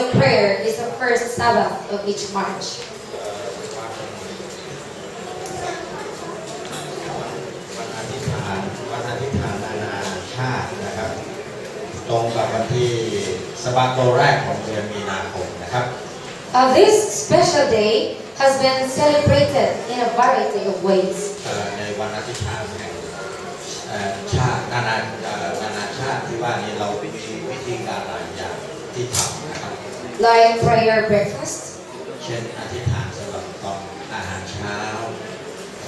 The International Day of Prayer is the first Sabbath of each March. วันอธิษฐานวันอธิษฐานนานาชาตินะครับตรงกับวันที่สบาโตแรกของเดือนมีนาคมนะครับ Uh, this special day has been celebrated in a variety of ways. เอ่อในวันอธิษฐานแห่งเอ่อชาตินานาเอ่อนานาชาติที่ว่านี้เรามีวิธีการหลายอย่างที่ทำนะครับ like prayer breakfast, เช่นอธิษฐานสำหรับตอนอาหารเช้า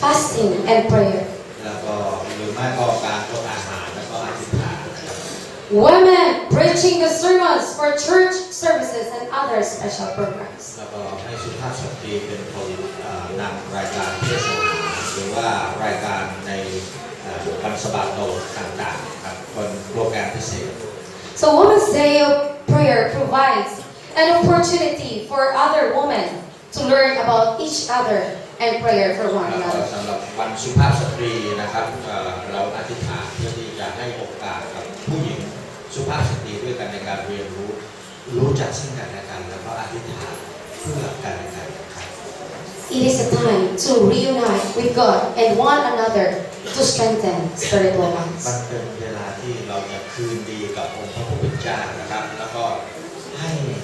fasting, and prayer. แล้วก็หรือไม่ก็การยกอาหารแล้วก็อธิษฐานนะครับ Women preaching the sermons for church services and other special programs. แล้วก็ให้สุภาพสตรีเป็นคนเอ่อนำรายการเทศนาหรือว่ารายการในเอ่อวันสบาโตต่างๆครับเป็นโปรแกรมพิเศษ So Women's Day of Prayer provides an opportunity for other women to learn about each other and prayer for one แล้วก็ another. สำหรับวันสุภาพสตรีนะครับเอ่อเราอธิษฐานเพื่อที่จะให้โอกาสกับผู้หญิงสุภาพสตรีด้วยกันในการเรียนรู้ รู้จักซึ่งกันและกัน แล้วก็อธิษฐานเพื่อกันและกันครับ It is a time to reunite with God and one another to strengthen spiritual มัน bonds. เป็นเวลาที่เราจะคืนดีกับองค์พระผู้เป็นเจ้านะครับ แล้วก็ให้เอ่อ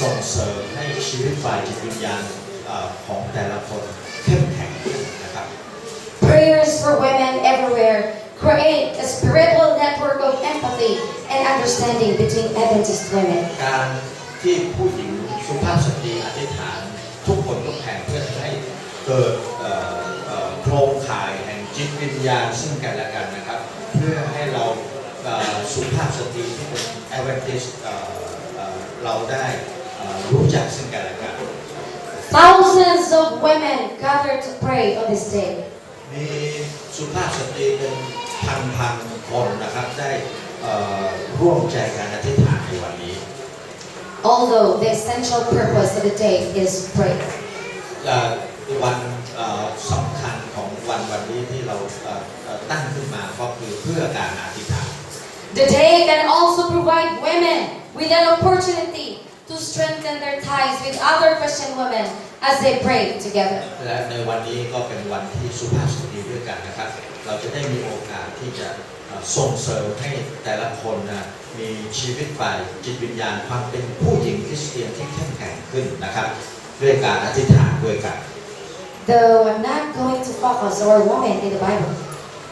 ส่งเสริมให้ชีวิตฝ่ายจิตวิญญาณเอ่อของแต่ละคนเข้มแข็งขึ้นนะครับ Prayers for women everywhere create a spiritual network of empathy and understanding between Adventist women. การที่ผู้หญิงสุภาพสตรีอธิษฐานทุกคนทุกแห่งเพื่อให้เกิดเอ่อเอ่อโครงข่ายแห่งจิตวิญญาณซึ่งกันและกันนะครับ เพื่อให้เราเอ่อสุภาพสตรีที่เป็นแอเวนติส เราได้เอ่อรู้จักซึ่งกันและกัน Thousands of women gather to pray on this day. มีสุภาพสตรีเป็นพันพันๆคนนะครับได้เอ่อร่วมใจการอธิษฐานในวันนี้ Although the essential purpose of the day is prayer. เอ่อวันเอ่อสำคัญของวันวันนี้ที่เราเอ่อเอ่อตั้งขึ้นมาก็คือเพื่อการอธิษฐาน The day can also provide women with an opportunity to strengthen their ties with other Christian women as they pray together. และในวันนี้ก็เป็นวันที่สุภาพสตรีด้วยกันนะครับ เราจะได้มีโอกาสที่จะเอ่อส่งเสริมให้แต่ละคนนะมีชีวิตฝ่ายจิตวิญญาณความเป็นผู้หญิงคริสเตียนที่เข้มแข็งขึ้นนะครับ ด้วยการอธิษฐานด้วยกัน Though I'm not going to focus on women in the Bible,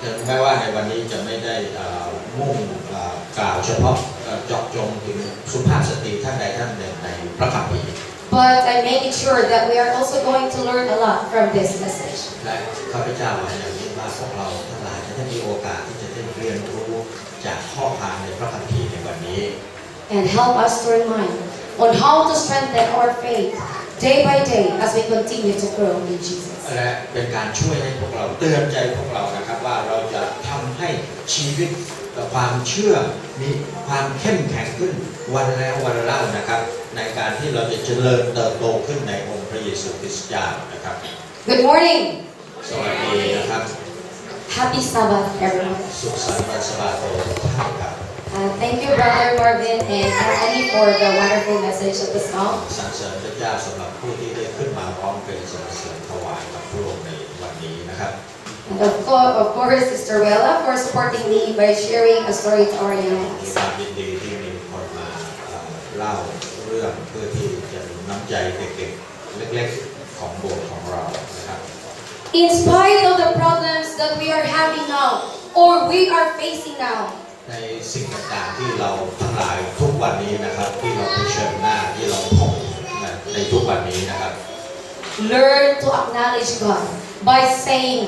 ถึงแม้ว่าในวันนี้จะไม่ได้เอ่อมุ่งเอ่อกล่าวเฉพาะเอ่อเจาะจงถึง สุภาพสตรีท่านใดท่านหนึ่งในพระคัมภีร์ but I'm making sure that we are also going to learn a lot from this message. และข้าพเจ้าหวังอย่างยิ่งว่าพวกเราทั้งหลายจะได้มีโอกาสที่จะได้เรียนรู้จากข้อความในพระคัมภีร์ในวันนี้ and help us to remind on how to strengthen our faith day by day as we continue to grow in Jesus. และเป็นการช่วยให้พวกเราเตือนใจพวกเรานะครับว่าเราจะทำให้ชีวิตกับ ความเชื่อมีความเข้มแข็งขึ้นวันแล้ววันเล่านะครับ ในการที่เราจะเจริญเติบโตขึ้นในองค์พระเยซูคริสต์เจ้านะครับ Good morning. สวัสดีนะครับ Happy Sabbath, everyone. สุขสันต์วันสบาโตทุกท่านครับ Uh, thank you, Brother Marvin and Anthony, for the wonderful message of the song. สรรเสริญพระเจ้าสำหรับผู้ที่ได้ขึ้นมาพร้อมเพลงสรรเสริญถวายกับพระองค์ในวันนี้นะครับ And of course, of course, Sister Wella for supporting me by sharing a story to our young มี ones. ความยินดีที่มีคนมาเอ่อเล่าเรื่องเพื่อที่จะหนุนน้ำใจเด็กๆเล็กๆของโบสถ์ของเรานะครับ In spite of the problems that we are having now, or we are facing now, ในสิ่งต่างๆที่เราทั้งหลายทุกวันนี้นะครับ ที่เราเผชิญหน้าที่เราพบนะในทุกวันนี้นะครับ learn to acknowledge God by saying,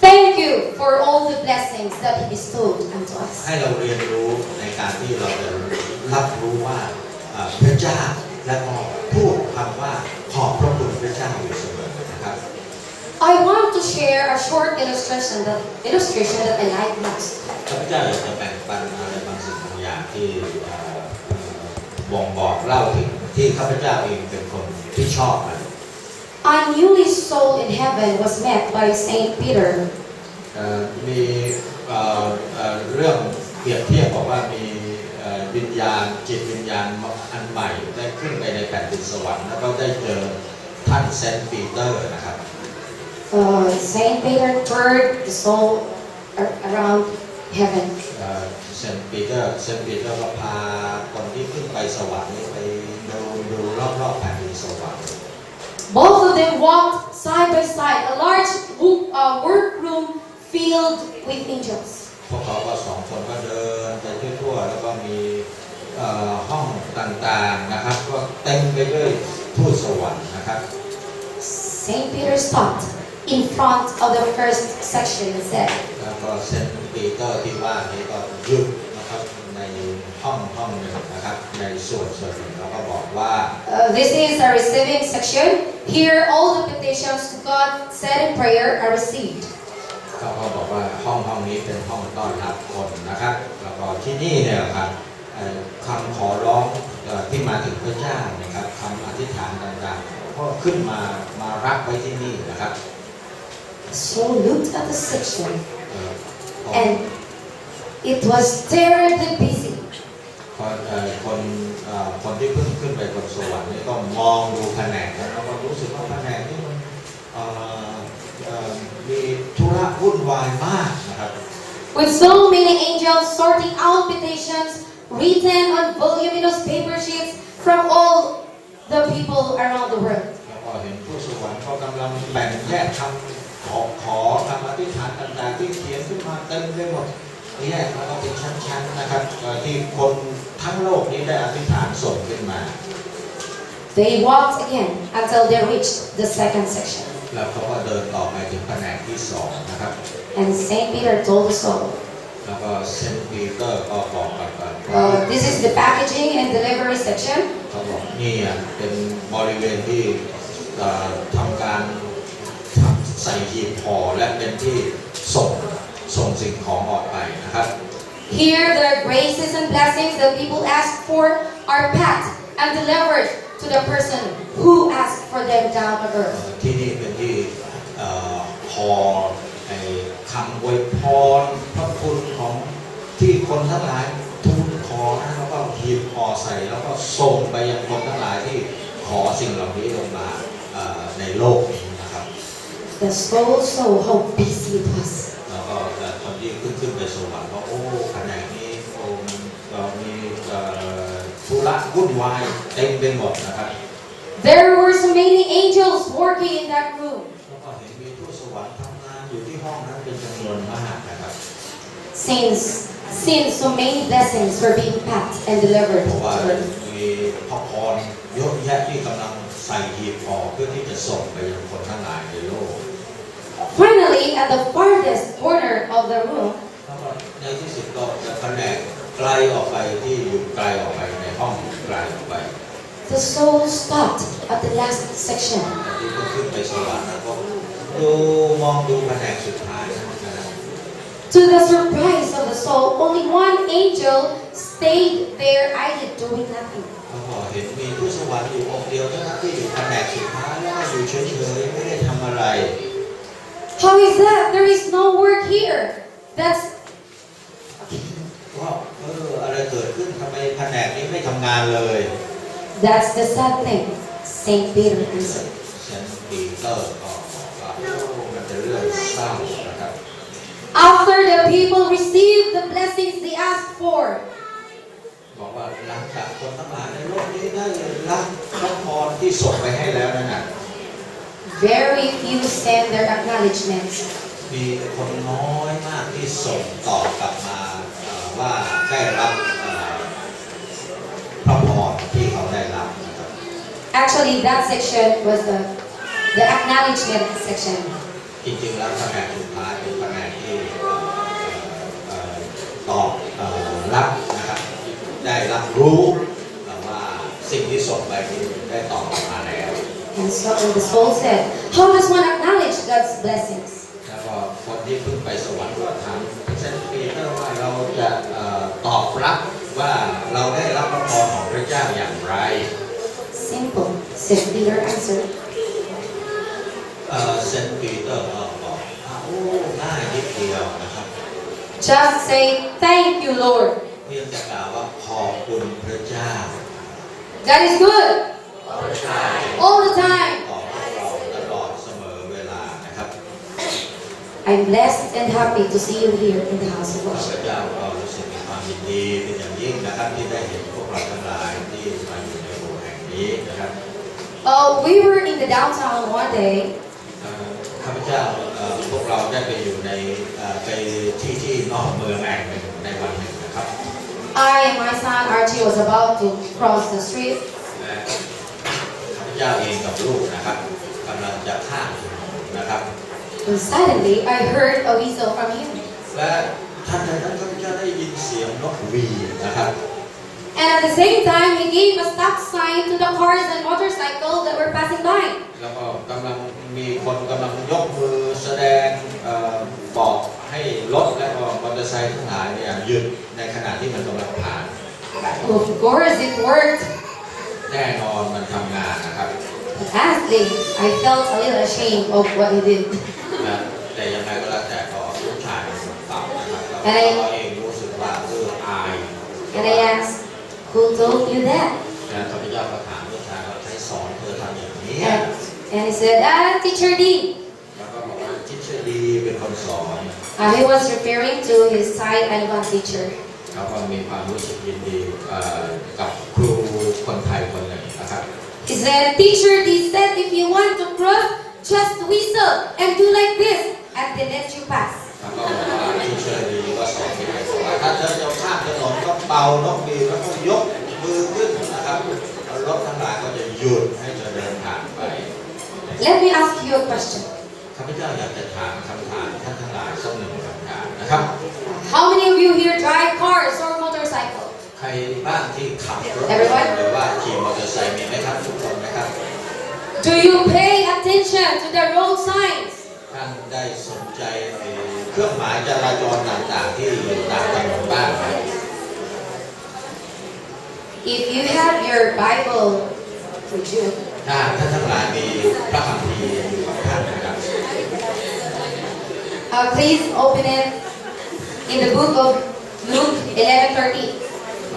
Thank you for all the blessings that He bestowed unto us. ให้เราเรียนรู้ในการที่เราจะรับรู้ว่าเอ่อพระเจ้าและก็พูดคำว่าขอบพระคุณพระเจ้าอยู่เสมอนะครับ I want to share a short illustration that illustration that I like most. ข้าพเจ้าอยากจะแบ่งปันอะไรบางสิ่งบางอย่างที่เอ่อเอ่อบ่งบอกเล่าถึงที่ข้าพเจ้าเองเป็นคนที่ชอบมัน A newly soul in heaven was met by Saint Peter. เอ่อมีเอ่อเอ่อเรื่องเปรียบเทียบบอกว่ามีเอ่อโยวิญญาณจิตวิญญาณอันใหม่ได้ขึ้นไปในแผ่นดินสวรรค์แล้วก็ได้เจอท่านเซนต์ปีเตอร์นะครับ Uh, Saint Peter toured the soul ar- around heaven. เซนต์ปีเตอร์เซนต์ปีเตอร์ก็พาคนที่ขึ้นไปสวรรค์นี่ไปดูดูรอบๆแผ่นดินสวรรค์ Both of them walked side by side, a large wo- uh, workroom filled with angels. พวกเขาก็สองคนก็เดินไปทั่วๆแล้วก็มีเอ่อห้องต่างๆนะครับ ก็เต็มไปด้วยทูตสวรรค์นะครับ Saint Peter stopped in front of the first section and said, แล้วก็เซนต์ปีเตอร์ที่ว่านี้ก็หยุดนะครับ ในห้องห้องหนึ่งนะครับในส่วนส่วนหนึ่งแล้วก็บอกว่า uh, This is a receiving section. Here, all the petitions to God said in prayer are received. เขาก็บอกว่าห้องห้องนี้เป็นห้องต้อนรับคนนะครับแล้วก็ที่นี่เนี่ยครับเอ่อคำขอร้องเอ่อที่มาถึงพระเจ้านะครับคำอธิษฐานต่างๆก็ขึ้นมามารับไว้ที่นี่นะครับ So looked at the section, เอ่อพอ and it was terribly busy. พอเอ่อคนเอ่อคนที่เพิ่งขึ้นไปบนสวรรค์นี่ก็มองดูแผนกแล้วก็รู้สึกว่าแผนกนี่มันเอ่อเอ่อมีธุระวุ่นวายมากนะครับ With so many angels sorting out petitions written on voluminous paper sheets from all the people around the world. แล้วก็เห็นผู้สวรรค์เขากำลังแบ่งแยกคำขอขอคำอธิษฐานต่างๆที่เขียนขึ้นมาเต็มไปหมด แยกแล้วก็เป็นชั้นๆนะครับเอ่อที่คนทั้งโลกนี้ได้อธิษฐานส่งขึ้นมา They walked again until they reached the second section. แล้วเขาก็เดินต่อไปถึงแผนกที่สองนะครับ And Saint Peter told the soul, แล้วก็เซนต์ปีเตอร์ก็บอกกับกัน uh, This is the packaging and delivery section. เขาบอกนี่อะเป็นบริเวณที่เอ่อทำการทำใส่หีบห่อและเป็นที่ส่ง ส่งสิ่งของออกไปนะครับ Here, the graces and blessings that people ask for are packed and delivered to the person who asked for them down on เอ่อ earth. ที่นี่เป็นที่เอ่อห่อไอ้คำอวยพรพระคุณของที่คนทั้งหลายทูลขอนะแล้วก็หีบห่อใส่แล้วก็ส่งไปยังคนทั้งหลายที่ขอสิ่งเหล่านี้ลงมาเอ่อในโลกนี้นะครับ The soul saw how busy it was. แล้วก็เอ่อคนที่ขึ้นขึ้นไปสวรรค์ก็โอ้แผนกนี้โอ้มันเอ่อมีเอ่อธุระวุ่นวายเต็มไปหมดนะครับ There were so many angels working in that room. แล้วก็เห็นมีทูตสวรรค์ทำงานอยู่ที่ห้องนั้นเป็นจำนวนมากนะครับ Since, since so many blessings were being packed and delivered เพราะว่า to earth. มีพระพรเยอะแยะที่กำลังใส่หีบห่อเพื่อที่จะส่งไปยังคนทั้งหลายในโลก Finally, at the farthest corner of the room, แล้วก็ในที่สุดก็จะแผนกไกลออกไปที่อยู่ไกลออกไปในห้องไกลออกไป the soul stopped at the last section. แต่ที่ก็ขึ้นไปสวรรค์แล้วก็ดูมองดูแผนกสุดท้ายนะครับ To the surprise of the soul, only one angel stayed there idly doing nothing. เขาบอกเห็นมีผู้สวรรค์อยู่องค์เดียวเท่านั้นที่อยู่แผนกสุดท้ายแล้วก็อยู่เฉยๆไม่ได้ทำอะไร How is that? There is no work here. That's ว่าเอออะไรเกิดขึ้นทำไมแผนกนี้ไม่ทำงานเลย that's the sad thing. Saint Peter answered. เซนต์ปีเตอร์ก็บอกว่าโอ้มันเป็นเรื่องเศร้านะครับ After the people received the blessings they asked for, บอกว่าหลังจากคนทั้งหลายในโลกนี้ได้รับพระพรที่ส่งไปให้แล้วนั่นน่ะ very few send their acknowledgements. มีคนน้อยมากที่ส่งตอบกลับมาเอ่อว่าได้รับเอ่อพระพรที่เขาได้รับนะครับ Actually, that section was the, the acknowledgement section. จริงๆแล้วแผนกสุดท้ายเป็นแผนกที่เอ่อเอ่อตอบเอ่อรับนะครับได้รับรู้ว่าสิ่งที่ส่งไปนี้ได้ตอบกลับมาแล้ว And so and the soul said, How does one acknowledge God's blessings? แล้วก็คนที่เพิ่งไปสวรรค์ก็ถามเซนต์ปีเตอร์ว่าเราจะเอ่อตอบรับว่าเราได้รับพระพรของพระเจ้าอย่างไร Simple, said Peter answered. เอ่อเซนต์ปีเตอร์ก็บอกว่าโอ้ง่ายนิดเดียวนะครับ Just say, Thank you, Lord. เพียงจะกล่าวว่าขอบคุณพระเจ้า That is good ใช่ all the time. ต่อพวกเราตลอดเสมอเวลานะครับ I'm blessed and happy to see you here in the house of ข้าพ worship. เจ้าก็รู้สึกมีความยินดีเป็นอย่างยิ่งนะครับที่ได้เห็นพวกเราทั้งหลายที่มาอยู่ในโบสถ์แห่งนี้นะครับ Uh, we were in the downtown one day, เอ่อข้าพเจ้าเอ่อพวกเราได้ไปอยู่ในเอ่อไปที่ที่นอกเมืองแห่งหนึ่งในวันหนึ่งนะครับ I and my son Archie was about to cross the street. และข้าพ เจ้าเองกับลูกนะครับกำลังจะข้ามถนนนะครับ And suddenly, I heard a whistle from him. และท่านใดนั้นข้าพเจ้าได้ยินเสียงนกหวีดนะครับ And at the same time, he gave a stop sign to the cars and motorcycles that were passing by. แล้วก็กำลังมีคนกำลังยกมือแสดงเออบอกให้รถและก็มอเตอร์ไซค์ทั้งหลายเนี่ยหยุดในขณะที่มันกำลังผ่าน Of course, it worked. แน่นอนมันทำงานนะครับ But honestly, I felt a little ashamed of what he did. นะแต่ยังไงก็แล้วแต่ก็ลูกชายเป็นคนต่ำนะครับแล้วอะไรก็เองรู้สึกว่าเอออาย And I asked, Who told you that? นะข้าพเจ้าก็ถามลูกชายว่าใครสอนเธอทำอย่างนี้ And, and he said, Ah, Teacher D. แล้วก็บอกว่าทิชดีเป็นคนสอน Uh, he was referring to his Thai Anavan teacher. เขาก็มีความรู้สึกยินดีเอ่อกับครูคนไทยค นหนึ่งนะครับ He said, Teacher D said if you want to cross, just whistle and do like this, and they let you pass. แล้วก็บอกว่าทิชดีก็สอนเด็กๆบอกว่าถ้าเธอจะข้ามถนนก็เป่านกบีบแล้วก็ยกมือขึ้นนะครับแล้วรถทั้งหลายก็จะหยุดให้เธอเดินผ่านไป Let me ask you a question. ข้าพเจ้าอยากจะถามคำถามท่านทั้งหลายสักหนึ่งคำถามนะครับ How many of you here drive cars or motorcycles? ใครบ้างที่ขับรถ Everyone? หรือว่าขี่มอเตอร์ไซค์มีไหมครับทุกคนนะครับ Do you pay attention to the road signs? ท่านได้สนใจไอ้เครื่องหมายจราจรต่างๆที่อยู่ตามถนนบ้างไหม If you have your Bible with you, ถ้าท่านทั้งหลายมีพระคัมภีร์อยู่กับท่านนะครับ uh, please open it in the book of Luke 11:30.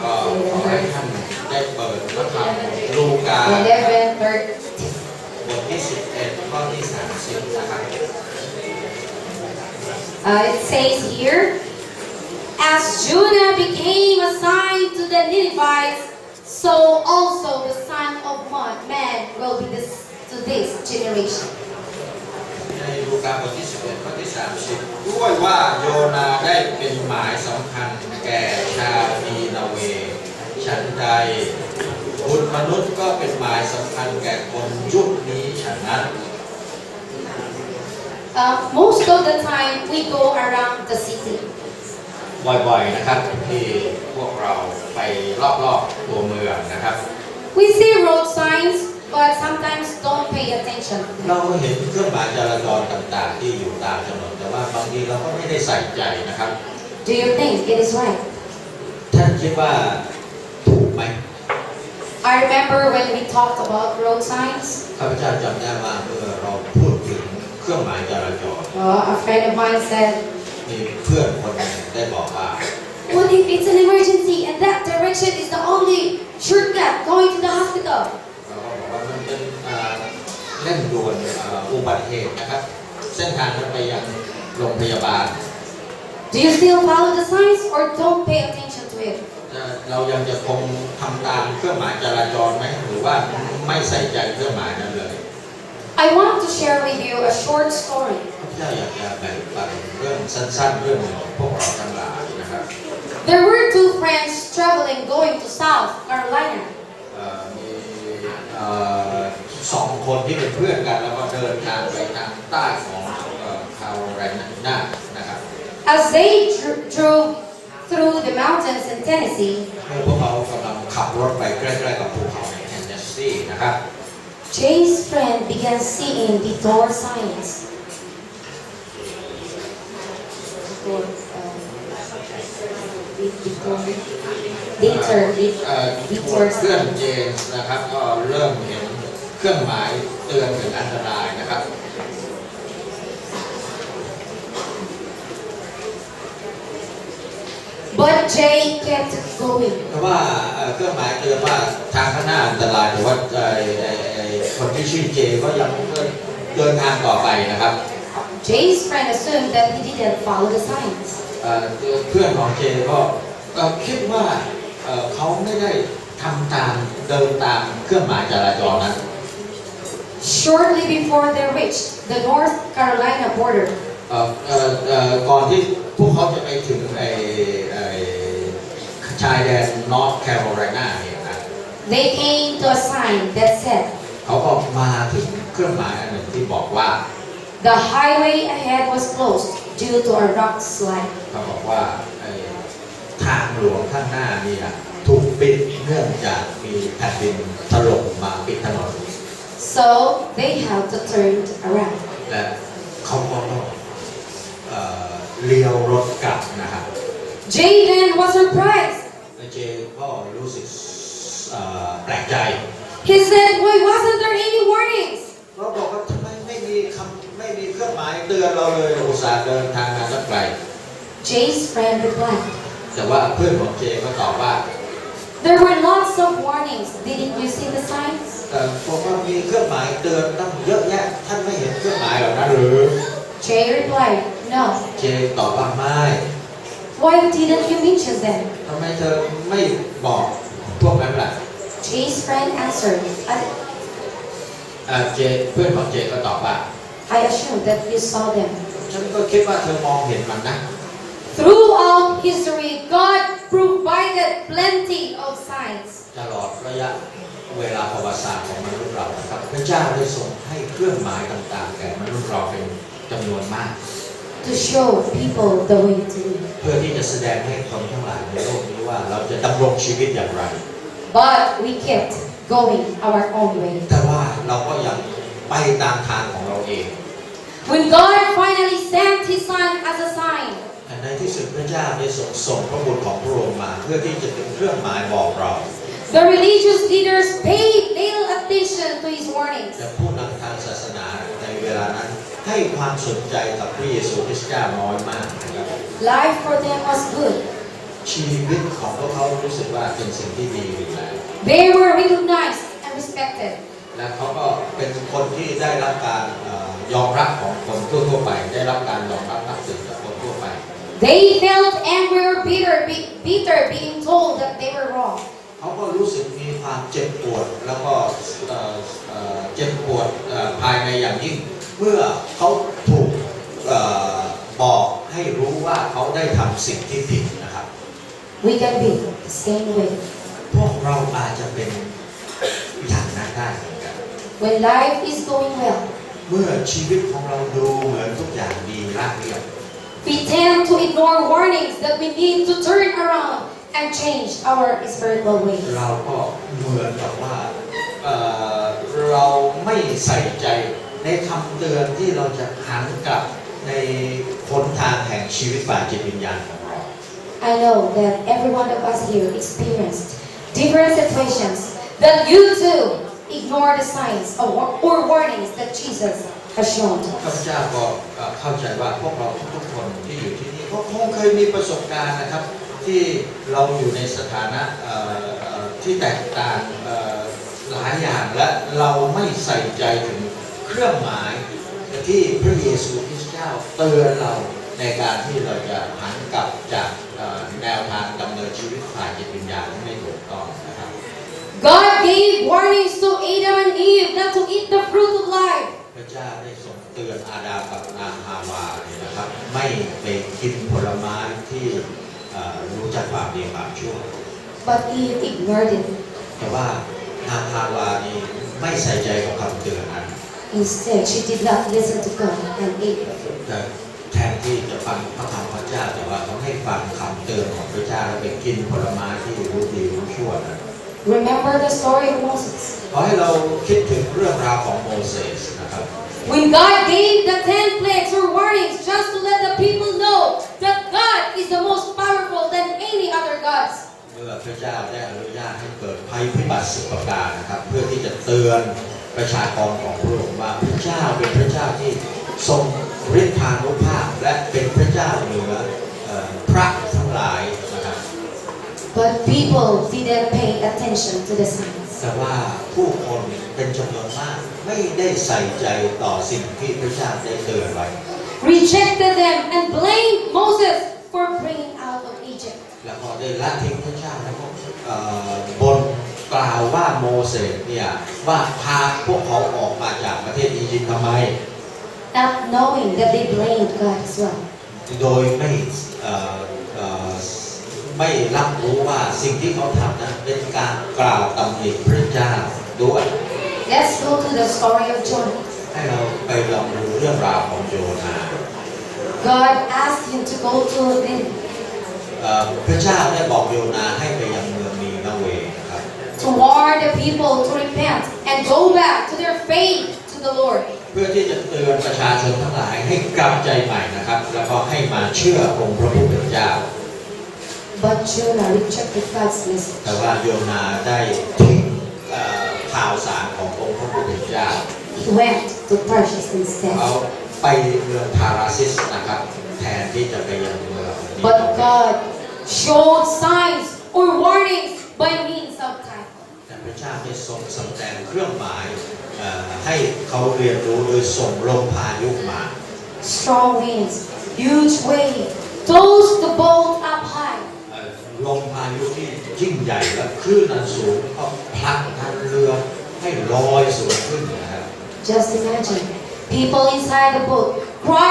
ก็ขอให้ท่านได้เปิดพระธรรมลูกา 11:30. บทที่11ข้อที่30นะครับ Uh, it says here, as Jonah became a sign to the Ninevites, so also the Son of Man- Man will be this, to this generation. 30 ด้วยว่าโยนาได้เป็นหมายสำคัญแก่ชาวนีนาเว ฉันใดบุตรมนุษย์ก็เป็นหมายสำคัญแก่คนยุคนี้ฉันนั้น Uh, most of the time, we go around the city. บ่อยๆนะครับที่พวกเราไปรอบๆตัวเมืองนะครับ We see road signs, but sometimes don't pay attention. เราก็เห็นเครื่องหมายจราจรต่างๆที่อยู่ตามถนนแต่ ว่าบางทีเราก็ไม่ได้ใส่ใจนะครับ Do you think it is right? ท่านคิดว่าถูกไหม I remember when we talked about road signs. ข้าพเจ้าจำได้ว่าเมื่อเราพูดถึงเครื่องหมายจราจร Uh, a friend of mine said, มีเพื่อนคนหนึงได้บอกว่า What if it's an emergency and that direction is the only shortcut going to the hospital? เราก็บอกว่ามันเป็นอ่าเร่งด่วนอ่าอุบัติเหตุนะครับ เส้นทางนั้นไปยัง โรงพยาบาล Do you still follow the signs or don't pay attention to it? เอ่อเรายังจะคงทำตามเครื่องหมายจราจรไหมหรือว่าไม่ใส่ใจเครื่องหมายนั้นเลย I want to share with you a short story. พระเจ้าอยากจะแบ่งปันเรื่องสั้นๆเรื่องหนึ่งของพวกเราทั้งหลายนะครับ There were two friends traveling going to South Carolina. เอ่อมีเอ่อสองคนที่เป็นเพื่อนกันแล้วก็เดินทางไปทางใต้ของ คาโรไลนานะครับ As they dr- drove through the mountains in Tennessee, เมื่อพวกเขากำลังขับรถไปใกล้ๆกับภูเขาในเทนเนสซีนะครับ Jay's friend began seeing detour signs. Detour, um, detour, detour, เอ่อ detour เพื่อน signs. เจมส์นะครับก็เริ่มเห็นเครื่องหมายเตือนถึงอันตรายนะครับ But Jay kept kept going. เพราะว่าเอ่อเครื่องหมายเตือนว่าทางข้างหน้าอันตรายแต่ว่าไอ้ไอ้ไอ้คนที่ชื่อเจก็ยังเดินทางต่อไปนะครับ Jay's friend assumed that he didn't follow the signs. เอ่อเพื่อนของเจก็เอ่อคิดว่าเอ่อเขาไม่ได้ทำตามเดินตามเครื่องหมายจราจรนั้น Shortly before they reached the North Carolina border, เอ่อเอ่อเอ่อก่อนที่พวกเขาจะไปถึงไอ้ไอ้ ชายแดนนอร์ทแคโรไลนาเนี่ยนะ they came to a sign that said, เขาก็มาถึงเครื่องหมายอันหนึ่งที่บอกว่า The highway ahead was closed due to a rock slide. เขาบอกว่าไอ้ทางหลวงข้างหน้าเนี่ยถูกปิดเนื่องจากมีแผ่นดินถล่มมาปิดถนน So they had to turn around. และเขาก็ต้องเอ่อเลี้ยวรถกลับนะครับ Jay then was surprised. และเจก็รู้สึกเอ่อแปลกใจ He said, Why wasn't there any warnings? เราบอกว่าทำไมไม่มีคำไม่มีเครื่องหมายเตือนเราเลยอุตส่าห์เดินทางมาตั้งไกล Jay's friend replied, แต่ว่าเพื่อนของเจก็ตอบว่า There were lots of warnings. Didn't you see the signs? เอ่อบอกว่ามีเครื่องหมายเตือนตั้งเยอะแยะท่านไม่เห็นเครื่องหมายเหล่านั้นหรือ Jay replied, No. เจตอบว่าไม่ Why didn't you mention them? ทำไมเธอไม่บอกพวกนั้นล่ะ Jay's friend answered, I, เอ่อเจเพื่อนของเจก็ตอบว่า I assumed that you saw them. ฉันก็คิดว่าเธอมองเห็นมันนะ Throughout history, God provided plenty of signs ตลอดระยะเวลาประวัติศาสตร์ของมนุษย์เรานะครับพระเจ้าได้ทรงให้เครื่องหมายต่างๆแก่มนุษย์เราเป็นจำนวนมาก to show people the way to live. เพื่อที่จะแสดงให้คนทั้งหลายในโลกนี้ว่าเราจะดำรงชีวิตอย่างไร But we kept going our own way. แต่ว่าเราก็ยังไปตามทางของเราเอง When God finally sent His Son as a sign, แต่ในที่สุดพระเจ้าได้ทรงส่งพระบุตรของพระองค์มา เพื่อที่จะเป็นเครื่องหมายบอกเรา the religious leaders paid little attention to His warnings. แต่ผู้นำทางศาสนาในเวลานั้น ให้ความสนใจกับพระเยซูคริสต์เจ้าน้อยมากนะครับ Life for them was good. ชีวิตของพวกเขารู้สึกว่าเป็นสิ่งที่ดีอยู่แล้ว They were recognized and respected. และเขาก็เป็นคนที่ได้รับการเอ่อยอมรับของคนทั่วๆไป ได้รับการยอมรับนับถือจากคนทั่วไป They felt angry or bitter, be, bitter being told that they were wrong. เขาก็รู้สึกมีความเจ็บปวดแล้วก็เอ่อเอ่อเจ็บปวดเอ่อภายในอย่างยิ่ง เมื่อเขาถูกเอ่อบอกให้รู้ว่าเขาได้ทำสิ่งที่ผิดนะครับ We can be the same way. พวกเราอาจจะเป็นอย่างนั้นได้เหมือนกัน When life is going well, เมื่อชีวิตของเราดูเหมือนทุกอย่างดีราบเรียบ we tend to ignore warnings that we need to turn around and change our spiritual ways. เราก็เหมือนกับว่าเอ่อเราไม่ใส่ใจ ในคำเตือนที่เราจะหันกลับในหนทางแห่งชีวิตฝ่ายจิตวิญญาณของเรา I know that every one of us here experienced different situations that you too ignore the signs or, or warnings that Jesus has shown to ข้าพ us. เจ้าก็เอ่อเข้าใจว่าพวกเราทุกๆคนที่อยู่ที่นี่ก็คงเคยมีประสบการณ์นะครับ ที่เราอยู่ในสถานะเอ่อเอ่อที่แตกต่างเอ่อหลายอย่างและเราไม่ใส่ใจถึง เครื่องหมายที่พระเยซูคริสต์เจ้าเตือนเราในการที่เราจะหันกลับจากเอ่อแนวทางดำเนินชีวิตฝ่ายจิตวิญญาณที่ไม่ถูกต้องนะครับ God gave warnings to Adam and Eve not to eat the fruit of life. พระเจ้าได้ทรงเตือนอาดามกับนางฮาวาเนี่ยนะครับ ไม่ไปกินผลไม้ที่เอ่อรู้จักความดีความชั่ว But Eve ignored it. แต่ว่านางฮาวานี่ไม่ใส่ใจกับคำเตือนนั้น Instead, she did not listen to God and ate the fruit. แต่แทนที่จะฟังพระคำพระเจ้าแต่ว่าเขาให้ฟังคำเตือนของพระเจ้าแล้วไปกินผลไม้ที่รู้ดีรู้ชั่วนั้น Remember the story of Moses. ขอให้เราคิดถึงเรื่องราวของโมเสสนะครับ When God gave the ten plagues or warnings just to let the people know that God is the most powerful than any other gods. เมื่อพระเจ้าได้อนุญาตให้เกิดภัยพิบัติสิบประการนะครับเพื่อที่จะเตือน ประชากรของพระองค์ว่าพระเจ้าเป็นพระเจ้าที่ทรงฤทธานุภาพและเป็นพระเจ้าเหนือเอ่อพระทั้งหลายนะครับ attention to the signs. แต่ว่าผู้คนเป็นจำนวนมากไม่ได้ใส่ใจต่อสิ่งที่พระเจ้าได้เตือนไว้ Rejected them and blamed Moses for bringing out of Egypt. แล้วก็ได้ละทิ้งพระเจ้าแล้วก็เอ่อบน กล่าวว่าโมเสสเนี่ยว่าพาพวกเขาออกมาจากประเทศอียิปต์ทำไม Not knowing that they blamed God as well. โดยไม่เอ่อเอ่อไม่รับรู้ว่าสิ่งที่เขาทำนั้นเป็นการกล่าวตำหนิพระเจ้าด้วย Let's go to the story of Jonah. ให้เราไปลองดูเรื่องราวของโยนา God asked him to go to Nineveh เอ่อพระเจ้าได้บอกโยนาให้ไปยังเมืองนีนาเวนะครับ to warn the people to repent and go back to their faith to the Lord. เพื่อที่จะเตือนประชาชนทั้งหลายให้กลับใจใหม่นะครับ แล้วก็ให้มาเชื่อองค์พระผู้เป็นเจ้า But Jonah rejected God's message. แต่ว่าโยนาได้ทิ้งเอ่อข่าวสารขององค์พระผู้เป็นเจ้า He went to Tarshish instead. เขาไปเมืองทาราซิสนะครับแทนที่จะไปยังเมืองนีนา But เว God showed signs or warnings by means of time. แต่ พระเจ้าได้ทรงสำแดงเครื่องหมายเอ่อให้เขาเรียนรู้โดยส่งลมพายุมา Strong winds, huge wave, tossed the boat up high. เอ่อลมพายุที่ยิ่งใหญ่และคลื่นอันสูงก็ผลักดันเรือให้ลอยสูงขึ้นนะครับ Just imagine, people inside the boat cried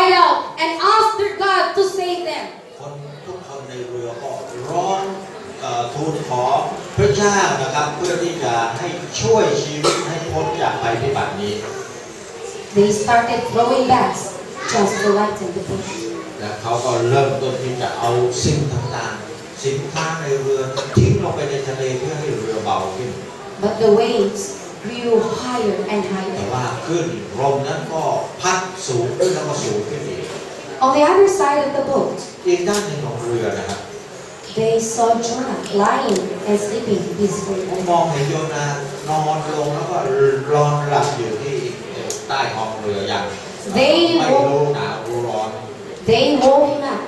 พื่อที่จะให้ช่วยชีวิตให้พ้นจากภัยพิบัตินี้ They started throwing bags just to lighten the boat. และเขาก็เริ่มต้นที่จะเอาสิ่งต่างๆ สินค้าในเรือทิ้งลงไปในทะเลเพื่อให้เรือเบาขึ้น But the waves grew higher and แต่ higher. ว่าขึ้นลมนั้นก็พัดสูงขึ้นแล้วก็สูงขึ้นอีก On the other side of the boat, อีกด้านหนึ่งของเรือนะครับ they saw Jonah lying and sleeping peacefully. มองเห็นโยนานอนลงแล้วก็นอนหลับอยู่ที่ใต้ท้องเรืออย่างไม่รู้หนาวรู้ร้อน They woke him up,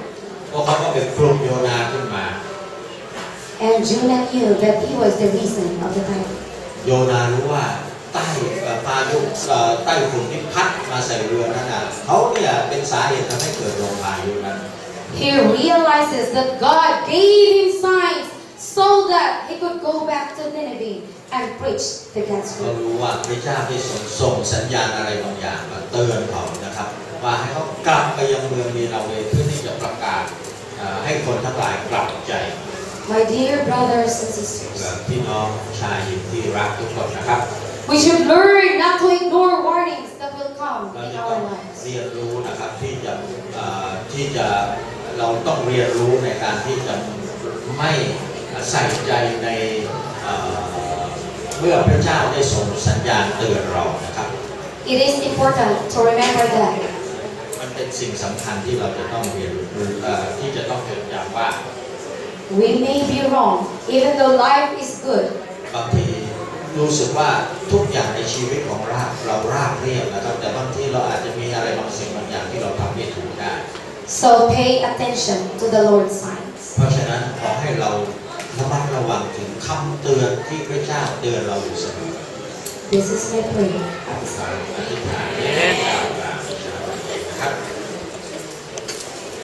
พวกเขาก็ไปปลุกโยนาขึ้นมา and Jonah knew that he was the reason of the time. โยนารู้ว่าใต้เอ่อพายุเอ่อใต้ฝุ่นที่พัดมาใส่เรือนั่นน่ะเขาเนี่ยเป็นสาเหตุทำให้เกิดลมพายุนั้น He realizes that God gave him signs so that he could go back to Nineveh and preach the เขา gospel. รู้ว่าพระเจ้าได้ส่งส่งสัญญาณอะไรบางอย่างมาเตือนเขานะครับว่าให้เขากลับไปยังเมืองนีนาเวเพื่อที่จะประกาศเอ่อให้คนทั้งหลายกลับใจ My dear brothers and เพื่อ sisters, พี่น้องชายหญิงที่รักทุกคนนะครับ we should learn not to ignore warnings that will come เรา in จะต้อ our ง lives. เรียนรู้นะครับที่จะเอ่อที่จะ เราต้องเรียนรู้ในการที่จะไม่ใส่ใจในเอ่อเมื่อพระเจ้าได้ส่งสัญญาณเตือนเรานะครับ It is important to remember that มันเป็นสิ่งสำคัญที่เราจะต้องเรียนรู้เอ่อที่จะต้องจดจำว่า we may be wrong, even though life is good. บางทีรู้สึกว่าทุกอย่างในชีวิตของเราเราราบเรียบนะครับแต่บางทีเราอาจจะมีอะไรบางสิ่งบางอย่างที่เราทำไม่ถูกได้ So pay attention to the Lord's signs. เพราะฉะนั้นขอให้เราระมัดระวังถึงคำเตือนที่พระเจ้าเตือนเราอยู่เสมอ This is my prayer. ครับ